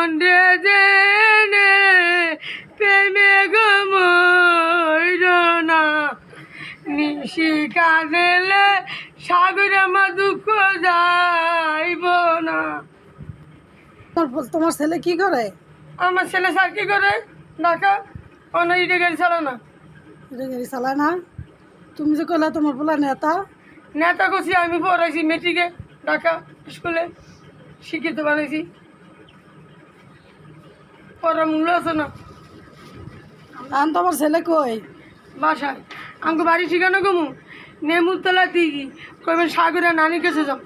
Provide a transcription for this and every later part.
Monday জেনে প্রেমে গমর না। নিশি কাঁদেলে সাগরে আমার দুঃখ যাইব না। তোমার তোমার ছেলে কি করে? আমার ছেলে স্যার কি করে? ঢাকা অন্য ইটে গাড়ি চালা না। এটা গাড়ি চালায় না? তুমি যে কইলা তোমার পোলা নেতা। নেতা করছি আমি পড়াইছি মেট্রিকে ঢাকা স্কুলে শিক্ষিত বানাইছি। পড়ার মূল্য আছে না আন তোমার ছেলে কই? বাসায়। আমাকে বাড়ি ঠিকানা কমু? নেমুরতলা দিঘি। কইবেন সাগরে নানি কাছে যাও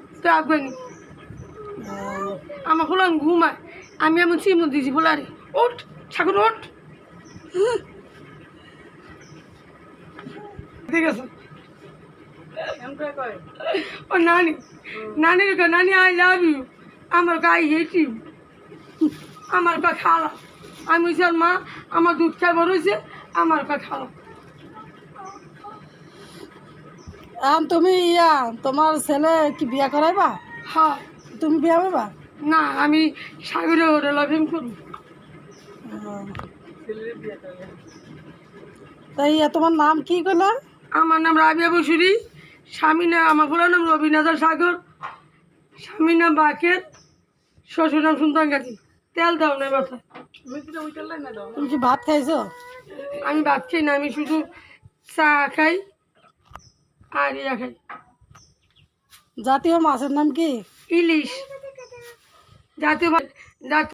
আমার ফুলান ঘুমায়। আমি এমন চিমু দিয়েছি ফুলারে। ওঠ সাগর ওঠ। ঠিক আছে। ও নানি। নানির কা নানি আই লাভ ইউ আমার হেট ইউ আমার কা খালা আমি স্যার মা আমার দুধ খাই বড় হয়েছে আমার খালা আন তুমি ইয়া তোমার ছেলে কি বিয়া করাইবা? হ্যাঁ। তুমি বিয়া হইবা না আমি সাগরে ওরে লাভিম করব। তাই ইয়া তোমার নাম কি কইলা? আমার নাম রাবিয়া বসুরি স্বামী নাম আমার পুরো নাম রবীন্দ্রনাথ সাগর স্বামী নাম বাকের শ্বশুর নাম সুলতান গাজী তেল দাও না মাথা তুমি কি ভাত খাইছো? আমি ভাত খাই না আমি শুধু চা খাই আর ইয়া খাই। জাতীয় মাছের নাম কি? ইলিশ। জাতীয় জাতীয়